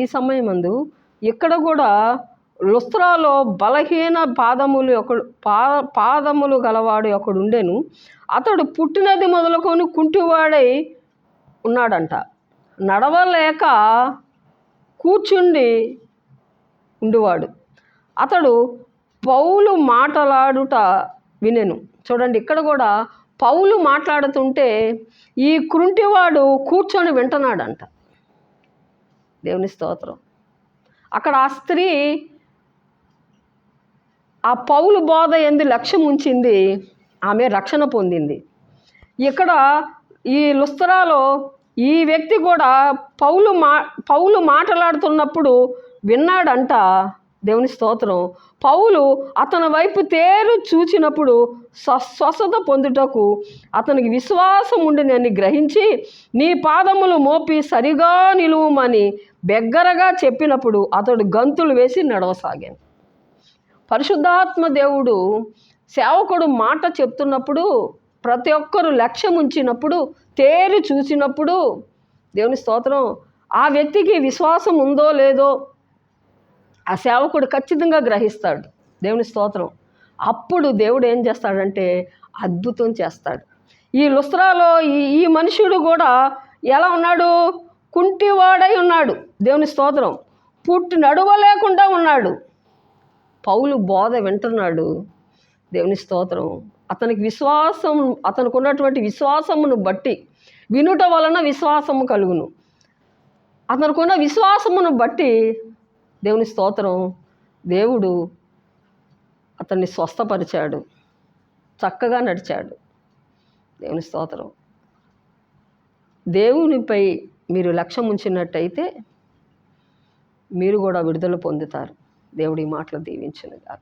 ఈ సమయమందు ఇక్కడ కూడా లుస్త్రాలో బలహీన పాదములు ఒకడు పా పాదములు గలవాడు ఒకడు ఉండెను అతడు పుట్టినది మొదలుకొని కుంటివాడై ఉన్నాడంట. నడవలేక కూర్చుండి ఉండేవాడు. అతడు పౌలు మాటలాడుట వినెను. చూడండి ఇక్కడ కూడా పౌలు మాట్లాడుతుంటే ఈ కృంటివాడు కూర్చొని వింటున్నాడంట. దేవుని స్తోత్రం. అక్కడ ఆ స్త్రీ ఆ పౌలు బోధ ఎందు లక్ష్యం ఉంచింది ఆమె రక్షణ పొందింది. ఇక్కడ ఈ లుస్తరాలో ఈ వ్యక్తి కూడా పౌలు మా పౌలు మాట్లాడుతున్నప్పుడు విన్నాడంట దేవుని స్తోత్రం. పౌలు అతని వైపు తేరు చూచినప్పుడు స్వ- స్వస్థత పొందుటకు అతనికి విశ్వాసం ఉండినని గ్రహించి నీ పాదములు మోపి సరిగా నిలువమని బెగ్గరగా చెప్పినప్పుడు అతడు గంతులు వేసి నడవసాగాను పరిశుద్ధాత్మ దేవుడు సేవకుడు మాట చెప్తున్నప్పుడు ప్రతి ఒక్కరు లక్ష్యం ఉంచినప్పుడు తేరు చూసినప్పుడు దేవుని స్తోత్రం ఆ వ్యక్తికి విశ్వాసం ఉందో లేదో ఆ సేవకుడు ఖచ్చితంగా గ్రహిస్తాడు. దేవుని స్తోత్రం. అప్పుడు దేవుడు ఏం చేస్తాడంటే అద్భుతం చేస్తాడు. ఈ లుస్త్రాలో ఈ ఈ మనుషుడు కూడా ఎలా ఉన్నాడు? కుంటివాడై ఉన్నాడు. దేవుని స్తోత్రం. పుట్టి నడవలేకుండా ఉన్నాడు. పౌలు బోధ వింటున్నాడు. దేవుని స్తోత్రం. అతనికి విశ్వాసం అతనికి ఉన్నటువంటి విశ్వాసమును బట్టి వినుట వలన విశ్వాసము కలుగును. అతనికి ఉన్న విశ్వాసమును బట్టి దేవుని స్తోత్రం దేవుడు అతన్ని స్వస్థపరిచాడు చక్కగా నడిచాడు. దేవుని స్తోత్రం. దేవునిపై మీరు లక్ష్యం ఉంచినట్టయితే మీరు కూడా విడుదల పొందుతారు. దేవుడి మాటలు దీవించిన గాక